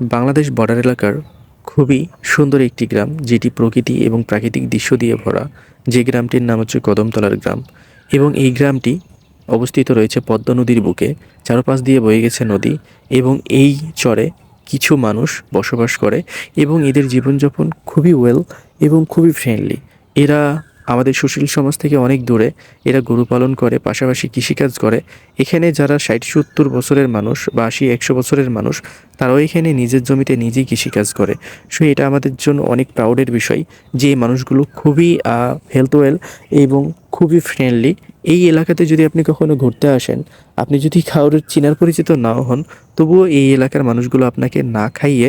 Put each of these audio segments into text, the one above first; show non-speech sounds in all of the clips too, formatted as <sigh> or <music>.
Bangladesh border এলাকার খুবই সুন্দর একটি গ্রাম, যেটি প্রকৃতি এবং প্রাকৃতিক দৃশ্য দিয়ে ভরা। যে গ্রামটির নাম হচ্ছে কদমতলার গ্রাম এবং এই গ্রামটি অবস্থিত রয়েছে পদ্মা নদীর বুকে। চারপাশ দিয়ে বয়ে গেছে নদী এবং এই চরে কিছু মানুষ বসবাস করে এবং এদের জীবনযাপন খুবই ওয়েল এবং খুবই ফ্রেন্ডলি এরা আমাদের সুশীল সমাজ থেকে অনেক দূরে, এরা গরু পালন করে, পাশাপাশি কৃষিকাজ করে। এখানে যারা ষাট সত্তর বছরের মানুষ বা আশি, একশো বছরের মানুষ তারাও এখানে নিজের জমিতে নিজেই কৃষিকাজ করে। সো এটা আমাদের জন্য অনেক প্রাউডের বিষয় যে মানুষগুলো খুবই হেলথ ওয়েল এবং খুবই ফ্রেন্ডলি এই এলাকাতে যদি আপনি কখনো ঘুরতে আসেন, আপনি যদি কারোর চিনার পরিচিত নাও হন, তবুও এই এলাকার মানুষগুলো আপনাকে না খাইয়ে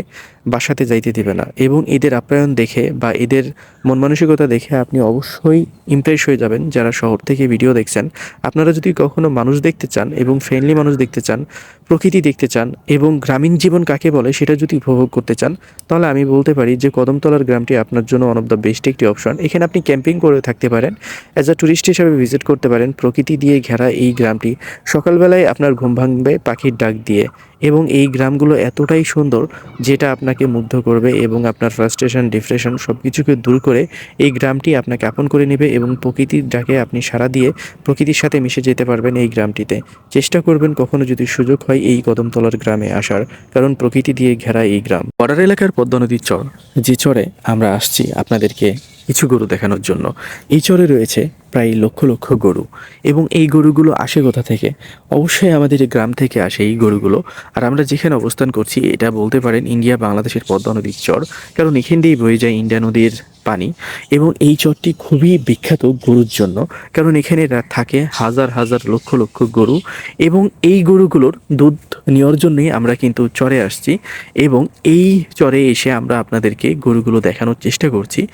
বাসাতে যাইতে দেবে না এবং এদের আপ্যায়ন দেখে বা এদের মন মানসিকতা দেখে আপনি অবশ্যই ইমপ্রেস হয়ে যাবেন যারা শহর থেকে ভিডিও দেখছেন। আপনারা যদি কখনো মানুষ দেখতে চান এবং ফ্রেন্ডলি মানুষ দেখতে চান, প্রকৃতি দেখতে চান এবং গ্রামীণ জীবন কাকে বলে সেটা যদি উপভোগ করতে চান, তাহলে আমি বলতে পারি যে কদমতলার গ্রামটি আপনার জন্য ওয়ান অফ দ্য বেস্ট একটি অপশন এখানে আপনি ক্যাম্পিং করে থাকতে পারেন অ্যাজ আ ট্যুরিস্ট হিসাবে ভিজিট করতে পারেন, প্রকৃতি দিয়ে ঘেরা এই গ্রামটি। সকালবেলায় আপনার ঘুম ভাঙবে পাখির ডাক দিয়ে। এবং এই গ্রামগুলো এতটাই সুন্দর যেটা আপনাকে মুগ্ধ করবে এবং আপনার ফ্রাস্ট্রেশন ডিপ্রেশন সব কিছুকে দূর করে এই গ্রামটি আপনাকে আপন করে নেবে এবং প্রকৃতির ডাকে আপনি সাড়া দিয়ে প্রকৃতির সাথে মিশে যেতে পারবেন এই গ্রামটিতে। চেষ্টা করবেন কখনো যদি সুযোগ হয় এই কদমতলার গ্রামে আসার কারণ প্রকৃতি দিয়ে ঘেরা এই গ্রাম। বর্ডার এলাকার পদ্মা নদীর চর। যে চরে আমরা আসছি আপনাদেরকে কিছু গরু দেখানোর জন্য। এই চরে রয়েছে প্রায় লক্ষ লক্ষ গরু এবং এই গরুগুলো আসে কোথা থেকে? অবশ্যই আমাদের গ্রাম থেকে আসে এই গরুগুলো। আর আমরা যেখানে অবস্থান করছি, এটা বলতে পারেন ইন্ডিয়া বাংলাদেশের পদ্মা নদীর চর। কারণ এখান দিয়েই বয়ে যায় ইন্ডিয়া নদীর পানি। এবং এই চরটি খুবই বিখ্যাত গরুর জন্য। কারণ এখানে থাকে হাজার হাজার লক্ষ লক্ষ গরু। এবং এই গরুগুলোর দুধ নেওয়ার জন্যই আমরা কিন্তু চরে আসছি। এবং এই চরে এসে আমরা আপনাদেরকে গরুগুলো দেখানোর চেষ্টা করছি।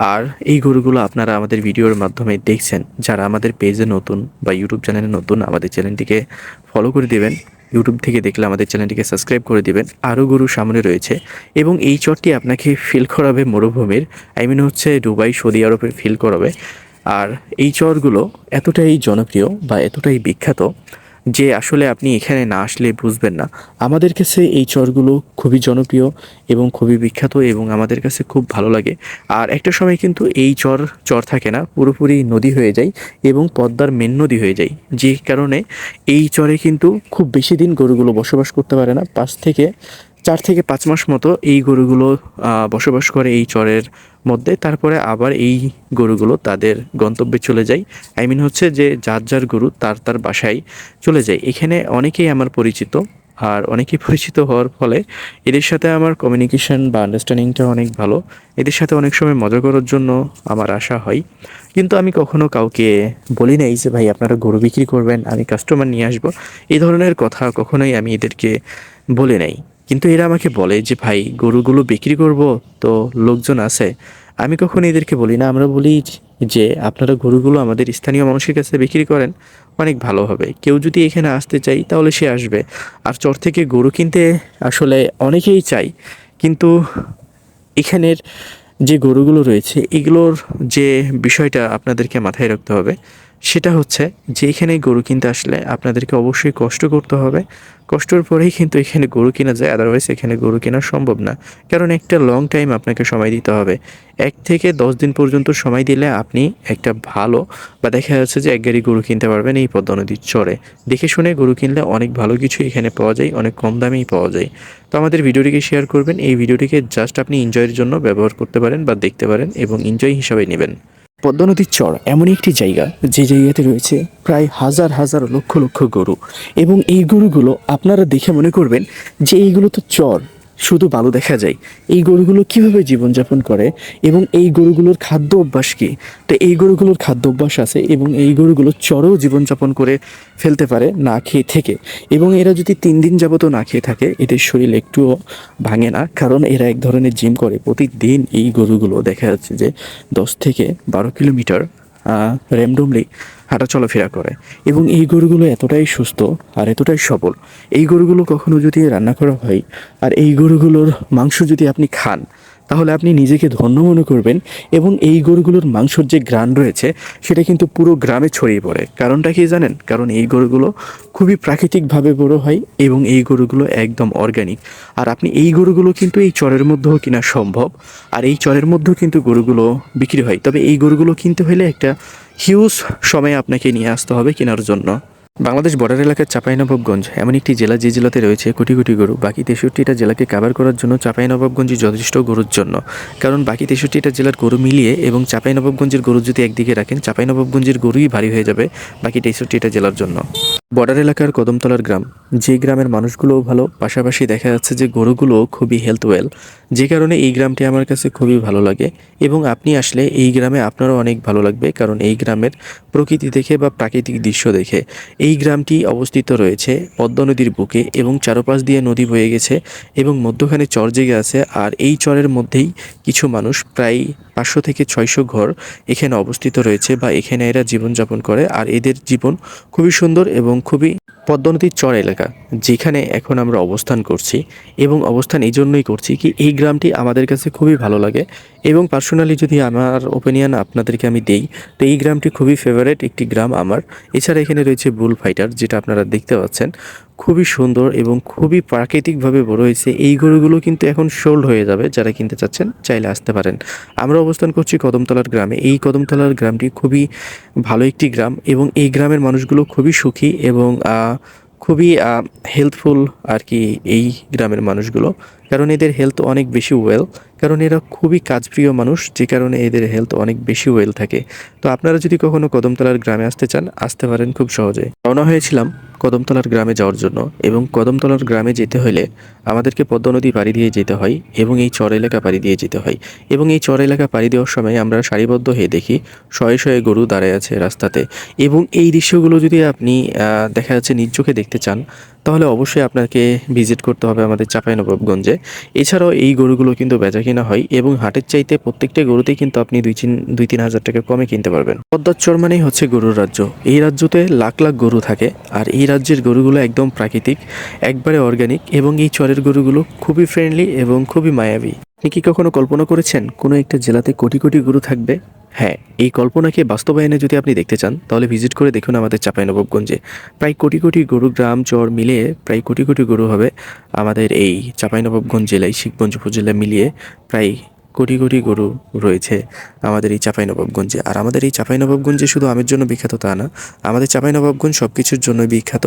আর এই গরুগুলো আপনারা আমাদের ভিডিওর মাধ্যমে দেখছেন, যারা আমাদের পেজে নতুন বা ইউটিউব চ্যানেলে নতুন, আমাদের চ্যানেলটিকে ফলো করে দেবেন ইউটিউব থেকে দেখলে আমাদের চ্যানেলটিকে সাবস্ক্রাইব করে দিবেন। আরও গরু সামনে রয়েছে এবং এই চরটি আপনাকে ফিল করাবে মরুভূমির আই মিন হচ্ছে দুবাই, সৌদি আরবের ফিল করাবে। আর এই চরগুলো এতটাই জনপ্রিয় বা এতটাই বিখ্যাত যে আসলে আপনি এখানে না আসলে বুঝবেন না। আমাদের কাছে এই চরগুলো খুবই জনপ্রিয় এবং খুবই বিখ্যাত এবং আমাদের কাছে খুব ভালো লাগে। আর একটা সময় কিন্তু এই চর চর থাকে না, পুরোপুরি নদী হয়ে যায় এবং পদ্মার মেন নদী হয়ে যায়। যে কারণে এই চরে কিন্তু খুব বেশি দিন গরুগুলো বসবাস করতে পারে না। পাশ থেকে চার থেকে পাঁচ মাস মতো এই গরুগুলো বসবাস করে এই চরের মধ্যে। তারপরে আবার এই গরুগুলো তাদের গন্তব্যে চলে যায়। আই মিন হচ্ছে যে যার যার গরু তার তার বাসায় চলে যায়। এখানে অনেকেই আমার পরিচিত আর অনেকেই <laughs> পরিচিত হওয়ার ফলে এদের সাথে আমার কমিউনিকেশন বা আন্ডারস্ট্যান্ডিংটা অনেক ভালো। এদের সাথে অনেক সময় মজা করার জন্য আমার আশা হয়। কিন্তু আমি কখনো কাউকে বলি নাই যে, ভাই, আপনারা গরু বিক্রি করবেন, আমি কাস্টমার নিয়ে আসব। এই ধরনের কথা কখনোই আমি এদেরকে বলে নাই। কিন্তু এরা আমাকে বলে যে, ভাই, গরুগুলো বিক্রি করব তো লোকজন আছে। আমি কখনো এদেরকে বলি না। আমরা বলি যে, আপনারা গরুগুলো আমাদের স্থানীয় মানুষের কাছে বিক্রি করেন, অনেক ভালো হবে। কেউ যদি এখানে আসতে চাই, তাহলে সে আসবে। আর চর থেকে গরু কিনতে আসলে অনেকেই চাই। কিন্তু এখানের যে গরুগুলো রয়েছে, এগুলোর যে বিষয়টা আপনাদেরকে মাথায় রাখতে হবে সেটা হচ্ছে যে এখানে গরু কিনতে আসলে আপনাদেরকে অবশ্যই কষ্ট করতে হবে। কষ্টের পরেই কিন্তু এখানে গরু কেনা যায় আদারওয়াইজ এখানে গরু কেনা সম্ভব না। কারণ একটা লং টাইম আপনাকে সময় দিতে হবে। এক থেকে দশ দিন পর্যন্ত সময় দিলে আপনি একটা ভালো বা দেখা যাচ্ছে যে এক গাড়ি গরু কিনতে পারবেন, এই পদ্মা নদীর চরে। দেখে শুনে গরু কিনলে অনেক ভালো কিছু এখানে পাওয়া যায়, অনেক কম দামেই পাওয়া যায়। তো আমাদের ভিডিওটিকে শেয়ার করবেন, এই ভিডিওটিকে জাস্ট আপনি এনজয়ের জন্য ব্যবহার করতে পারেন বা দেখতে পারেন এবং এনজয় হিসাবে নেবেন। পদ্মা নদীর চর এমন একটি জায়গা যে জায়গাতে রয়েছে প্রায় হাজার হাজার লক্ষ লক্ষ গরু। এবং এই গরুগুলো আপনারা দেখে মনে করবেন যে এইগুলো তো চর। শুধু বালু দেখা যায়। এই গরুগুলো কীভাবে জীবনযাপন করে এবং এই গরুগুলোর খাদ্য অভ্যাস কী? তো এই গরুগুলোর খাদ্য অভ্যাস আছে এবং এই গরুগুলো চরেও জীবনযাপন করে ফেলতে পারে না খেয়ে থেকে। এবং এরা যদি তিন দিন যাবতও না খেয়ে থাকে, এদের শরীর একটুও ভাঙে না। কারণ এরা এক ধরনের জিম করে। প্রতিদিন এই গরুগুলো দেখা যাচ্ছে যে দশ থেকে বারো কিলোমিটার র্যামডমলি হাঁটা চলাফেরা করে। এবং এই গরুগুলো এতটাই সুস্থ আর এতটাই সবল। এই গরুগুলো কখনো যদি রান্না করা হয়, আর এই গরুগুলোর মাংস যদি আপনি খান তাহলে আপনি নিজেকে ধন্য মনে করবেন এবং এই গরুগুলোর মাংসর যে গ্রান রয়েছে, সেটা কিন্তু পুরো গ্রামে ছড়িয়ে পড়ে। কারণটা কি জানেন? কারণ এই গরুগুলো খুবই প্রাকৃতিকভাবে বড় হয় এবং এই গরুগুলো একদম অর্গানিক আর আপনি এই গরুগুলো কিন্তু এই চরের মধ্যেও কেনা সম্ভব। আর এই চরের মধ্যেও কিন্তু গরুগুলো বিক্রি হয়। তবে এই গরুগুলো কিনতে হলে একটা হিউজ সময় আপনাকে নিয়ে আসতে হবে কেনার জন্য। বাংলাদেশ বর্ডার এলাকার চাঁপাইনবাবগঞ্জ, এমন একটি জেলা যে জেলাতে রয়েছে কোটি কোটি গরু। বাকি তেষট্টিটা জেলাকে কাভার করার জন্য চাঁপাইনবাবগঞ্জই যথেষ্ট গরুর জন্য। কারণ বাকি তেষট্টিটা জেলার গরু মিলিয়ে এবং চাঁপাইনবাবগঞ্জের গরু যদি একদিকে রাখেন, চাঁপাইনবাবগঞ্জের গরুই ভারী হয়ে যাবে বাকি তেষট্টিটা জেলার জন্য। বর্ডার এলাকার কদমতলার গ্রাম, যে গ্রামের মানুষগুলোও ভালো, পাশাপাশি দেখা যাচ্ছে যে গরুগুলো খুবই হেলথ ওয়েল যে কারণে এই গ্রামটি আমার কাছে খুবই ভালো লাগে এবং আপনি আসলে এই গ্রামে আপনারও অনেক ভালো লাগবে, কারণ এই গ্রামের প্রকৃতি দেখে বা প্রাকৃতিক দৃশ্য দেখে। এই গ্রামটি অবস্থিত রয়েছে পদ্মা নদীর বুকে এবং চারপাশ দিয়ে নদী বয়ে গেছে এবং মধ্যখানে চর জেগে আছে আর এই চরের মধ্যেই কিছু মানুষ প্রায় পাঁচশো থেকে ছয়শো ঘর এখানে অবস্থিত রয়েছে বা এখানে এরা জীবনযাপন করে আর এদের জীবন খুবই সুন্দর এবং খুবই পদ্মা নদীর চর এলাকা যেখানে এখন আমরা অবস্থান করছি এবং অবস্থান এই জন্যই করছি কি এই গ্রামটি আমাদের কাছে খুবই ভালো লাগে এবং পার্সোনালি যদি আমার ওপিনিয়ন আপনাদেরকে আমি দেই, তো এই গ্রামটি খুবই ফেভারেট একটি গ্রাম আমার। এছাড়া এখানে রয়েছে বুল ফাইটার যেটা আপনারা দেখতে পাচ্ছেন। খুবই সুন্দর এবং খুবই প্রাকৃতিকভাবে বড় হয়েছে। এই গরুগুলো কিন্তু এখন সোল্ড হয়ে যাবে। যারা কিনতে চাচ্ছেন, চাইলে আসতে পারেন। আমরা অবস্থান করছি কদমতলার গ্রামে। এই কদমতলার গ্রামটি খুবই ভালো একটি গ্রাম এবং এই গ্রামের মানুষগুলো খুবই সুখী এবং খুবই হেলথফুল আর কি এই গ্রামের মানুষগুলো। কারণ এদের হেলথ অনেক বেশি ওয়েল কারণ এরা খুবই কাজপ্রিয় মানুষ, যে কারণে এদের হেলথ অনেক বেশি ওয়েল থাকে। তো আপনারা যদি কখনো কদমতলার গ্রামে আসতে চান, আসতে পারেন খুব সহজে। রওনা হয়েছিলাম কদমতলার গ্রামে যাওয়ার জন্য এবং কদমতলার গ্রামে যেতে হলে আমাদেরকে পদ্মা নদী পাড়ি দিয়ে যেতে হয় এবং এই চর এলাকা পাড়ি দিয়ে যেতে হয়। এবং এই চর এলাকা পাড়ি দেওয়ার সময় আমরা সারিবদ্ধ হয়ে দেখি, শয়ে শয়ে গরু দাঁড়ায় আছে রাস্তাতে। এবং এই দৃশ্যগুলো যদি আপনি দেখা যাচ্ছে নিজ চোখে দেখতে চান, তাহলে অবশ্যই আপনাকে ভিজিট করতে হবে আমাদের চাঁপাইনবাবগঞ্জে। এছাড়াও এই গরুগুলো কিন্তু বেচা কিনা হয় এবং হাটের চাইতে প্রত্যেকটা গরুতেই কিন্তু আপনি দুই তিন দুই তিন হাজার টাকা কমে কিনতে পারবেন। পদ্মাচর মানেই হচ্ছে গরুর রাজ্য। এই রাজ্যতে লাখ লাখ গরু থাকে আর এই রাজ্যের গরুগুলো একদম প্রাকৃতিক, একবারে অর্গানিক এবং এই চরের গরুগুলো খুবই ফ্রেন্ডলি এবং খুবই মায়াবী। আপনি কি কখনো কল্পনা করেছেন কোনো একটা জেলাতে কোটি কোটি গরু থাকবে? হ্যাঁ এই কল্পনাকে বাস্তবায়নে যদি আপনি দেখতে চান, তাহলে ভিজিট করে দেখুন আমাদের চাঁপাইনবাবগঞ্জে। প্রায় কোটি কোটি গরু, গ্রাম, চর মিলিয়ে প্রায় কোটি কোটি গরু হবে আমাদের এই চাঁপাইনবাবগঞ্জ জেলায় শিখগঞ্জ উপজেলা মিলিয়ে প্রায় কোটি কোটি গরু রয়েছে আমাদের এই চাঁপাইনবাবগঞ্জে। আর আমাদের এই চাঁপাইনবাবগঞ্জে শুধু আমের জন্য বিখ্যাত তা না, আমাদের চাঁপাইনবাবগঞ্জ সব কিছুর জন্য বিখ্যাত।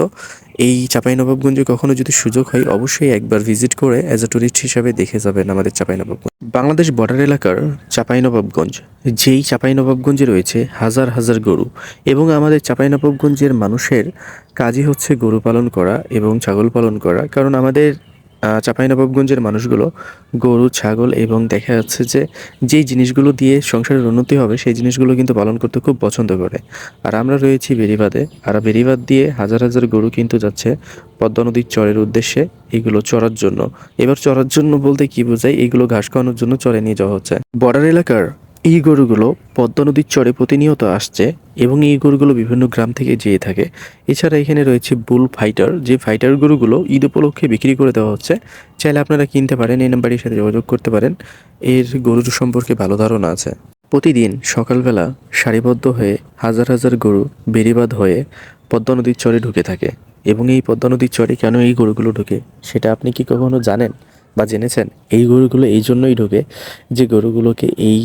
এই চাঁপাইনবাবগঞ্জে কখনো যদি সুযোগ হয়, অবশ্যই একবার ভিজিট করে অ্যাজ এ টুরিস্ট হিসাবে দেখে যাবেন আমাদের চাঁপাইনবাবগঞ্জ। বাংলাদেশ বর্ডার এলাকার চাঁপাইনবাবগঞ্জ, যেই চাঁপাইনবাবগঞ্জে রয়েছে হাজার হাজার গরু এবং আমাদের চাঁপাইনবাবগঞ্জের মানুষের কাজই হচ্ছে গরু পালন করা এবং ছাগল পালন করা। কারণ আমাদের চাঁপাইনবাবগঞ্জের মানুষগুলো, গরু, ছাগল এবং দেখা যাচ্ছে যে যেই জিনিসগুলো দিয়ে সংসারের উন্নতি হবে, সেই জিনিসগুলো কিন্তু পালন করতে খুব পছন্দ করে। আর আমরা রয়েছি বেরিবাদে আর বেরিবাদ দিয়ে হাজার হাজার গরু কিন্তু যাচ্ছে পদ্মা নদীর চরের উদ্দেশ্যে এগুলো চড়ার জন্য। এবার চড়ার জন্য বলতে কি বোঝায়? এগুলো ঘাস খাওয়ানোর জন্য চরে নিয়ে যাওয়া হচ্ছে। বর্ডার এলাকার এই গরুগুলো পদ্মা নদীর চরে প্রতিনিয়ত আসছে এবং এই গরুগুলো বিভিন্ন গ্রাম থেকে যেয়ে থাকে। এছাড়া এখানে রয়েছে বুল ফাইটার, যে ফাইটার গরুগুলো ঈদ উপলক্ষে বিক্রি করে দেওয়া হচ্ছে। চাইলে আপনারা কিনতে পারেন, এই নাম্বারের সাথে যোগাযোগ করতে পারেন। এর গরুর সম্পর্কে ভালো ধারণা আছে। প্রতিদিন সকালবেলা সারিবদ্ধ হয়ে হাজার হাজার গরু বেরিবাদ হয়ে পদ্মা নদীর চরে ঢুকে থাকে। এবং এই পদ্মা নদীর চরে কেন এই গরুগুলো ঢুকে, সেটা আপনি কি কখনো জানেন বা জেনেছেন? এই গরুগুলো এই জন্যই ঢুকে যে গরুগুলোকে এই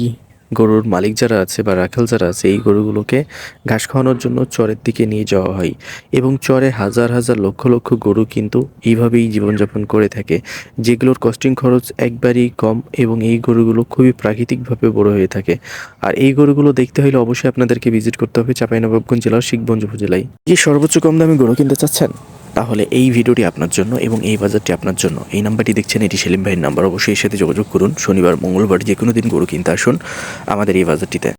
গরুর মালিক যারা আছে বা রাখাল যারা আছে, এই গরুগুলোকে ঘাস খাওয়ানোর জন্য চরের দিকে নিয়ে যাওয়া হয়। এবং চরে হাজার হাজার লক্ষ লক্ষ গরু কিন্তু এইভাবেই জীবনযাপন করে থাকে, যেগুলোর কস্টিং খরচ একবারই কম এবং এই গরুগুলো খুবই প্রাকৃতিকভাবে বড় হয়ে থাকে। আর এই গরুগুলো দেখতে হলে অবশ্যই আপনাদেরকে ভিজিট করতে হবে চাঁপাইনবাবগঞ্জ জেলার শিখগঞ্জ উপজেলায়। কি সর্বোচ্চ কম দামে গরু কিনতে চাচ্ছেন? তাহলে এই ভিডিওটি আপনার জন্য এবং এই বাজারটি আপনার জন্য। এই নাম্বারটি দেখছেন, এটি সেলিম ভাইয়ের নাম্বার। অবশ্যই এর সাথে যোগাযোগ করুন। শনিবার, মঙ্গলবার যে কোনো দিন গরু কিনতে আসুন আমাদের এই বাজারটিতে।